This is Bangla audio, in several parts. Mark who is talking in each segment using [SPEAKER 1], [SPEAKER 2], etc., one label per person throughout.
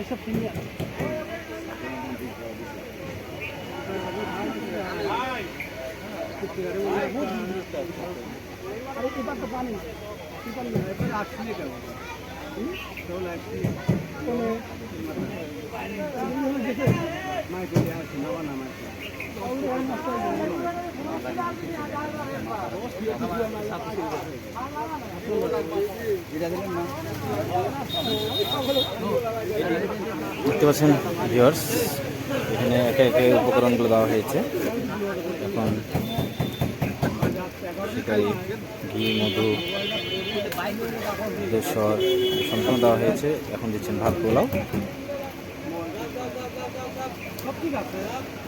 [SPEAKER 1] এসব কিনে আরে এবার তো পানি কি পানি এবার আসছি কেন
[SPEAKER 2] দেখতে পাচ্ছেন ভিউয়ার্স এখানে একে একে উপকরণগুলো দেওয়া হয়েছে। এখন ঘি, মধু দুধেশ্বর সম্পূর্ণ দেওয়া হয়েছে। এখন দিচ্ছেন ভাত পোলাও ভাত পোলাও।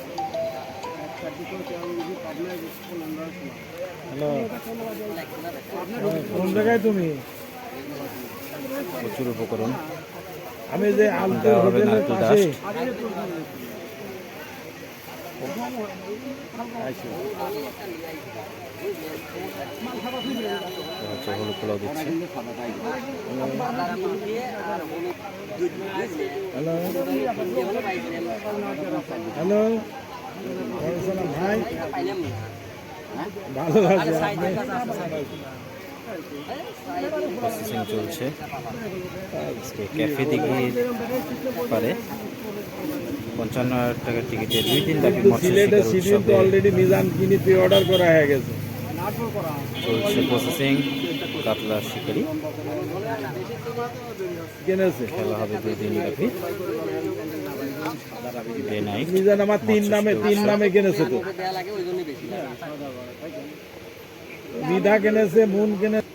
[SPEAKER 3] কোন জায়গায় তুমি?
[SPEAKER 2] প্রচুর উপকরণ।
[SPEAKER 3] আমি যে আলতো
[SPEAKER 2] দেওয়া হবে
[SPEAKER 3] হোটেলের পাশে
[SPEAKER 2] হলুদ পোলাও দিচ্ছে।
[SPEAKER 3] হ্যালো ভাই ভালো
[SPEAKER 2] প্রসেসিং চলছে ক্যাফে দিঘির পারে। পঞ্চান্ন হাজার টাকার টিকিটে দুই দিন ব্যাপী মৎস্য
[SPEAKER 3] সিলেটের
[SPEAKER 2] শিকার
[SPEAKER 3] সিডিউল তো
[SPEAKER 2] উৎসবে
[SPEAKER 3] অলরেডি মিজান কিনে প্রি অর্ডার করা হয়ে গেছে।
[SPEAKER 2] চলছে প্রসেসিং কাতলা শিকারি।
[SPEAKER 3] কিনেছে
[SPEAKER 2] খেলা হবে দুই দিন ব্যাপী
[SPEAKER 3] মিজান আমার তিন নামে তিন নামে কিনেছে তো মিধা কিনেছে মুন কিনেছে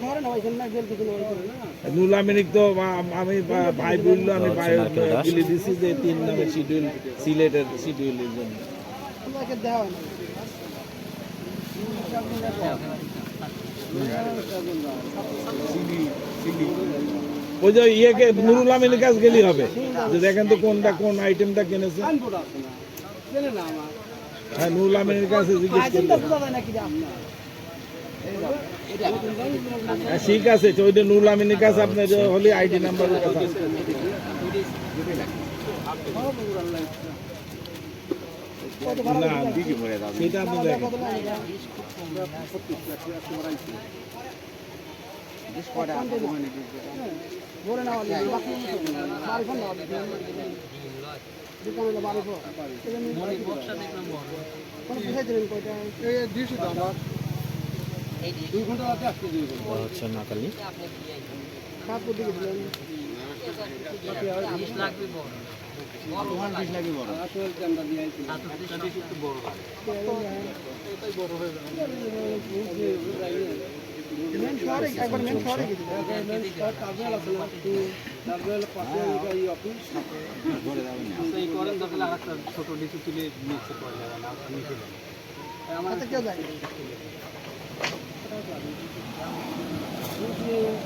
[SPEAKER 1] শহরে না ওইখানে না গেল কিছু ওইখানে না
[SPEAKER 3] নুলামিনিক তো আমি ভাই বলল আমি ভাই দিছি যে তিন নামে শিডিউল সিলেটের শিডিউলের জন্য।
[SPEAKER 1] দেওয়া
[SPEAKER 3] ওই যে ইয়েকে নুরুল আমিনের কাছে গেলি হবে। যে দেখেন তো কোনটা কোন আইটেমটা কিনেছে। হ্যাঁ নুরুল আমিনের কাছে জিজ্ঞেস হ্যাঁ, ঠিক আছে তো ওইটা নুরুল আমিনের কাছে আপনার যে হলে আইডি নাম্বার
[SPEAKER 2] হচ্ছে নাকালি
[SPEAKER 1] কাজ করতে ছোট নিচে তুলে নিচে যাবে না আমার কেউ যায়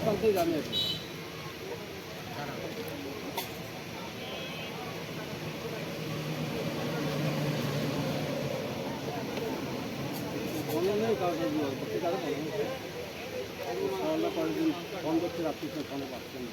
[SPEAKER 1] কালকে জানি আর কি। বন্ধ নেই কারণ করতে কারও বন্ধ নেই সরলা কয়েকদিন বন্ধ করতে রাত্রি ফোন পাচ্ছেন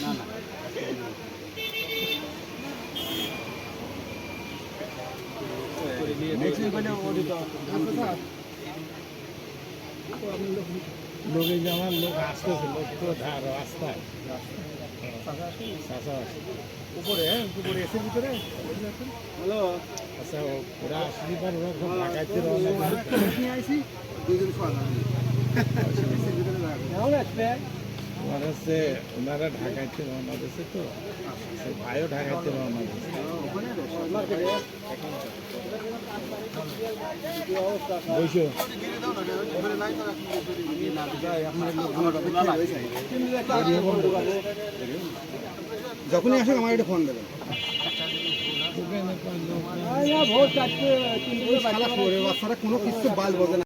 [SPEAKER 1] না না।
[SPEAKER 3] লোকে যেমন লোক আসতেছে লোক তো ধার রাস্তায়।
[SPEAKER 1] উপরে উপরে এসে ভিতরে হ্যালো
[SPEAKER 3] আচ্ছা ওরা আসতে পারে ঢাকাইতে
[SPEAKER 1] এসে ভিতরে যাবে আসবে
[SPEAKER 3] রওনা দিয়েছে তো ভাইও ঢাকাইতে রওনা দিয়েছে
[SPEAKER 1] যখনই আসুক আমার একটা ফোন দেবেন। বাচ্চারা কোনো কিছু বাল বোঝে না।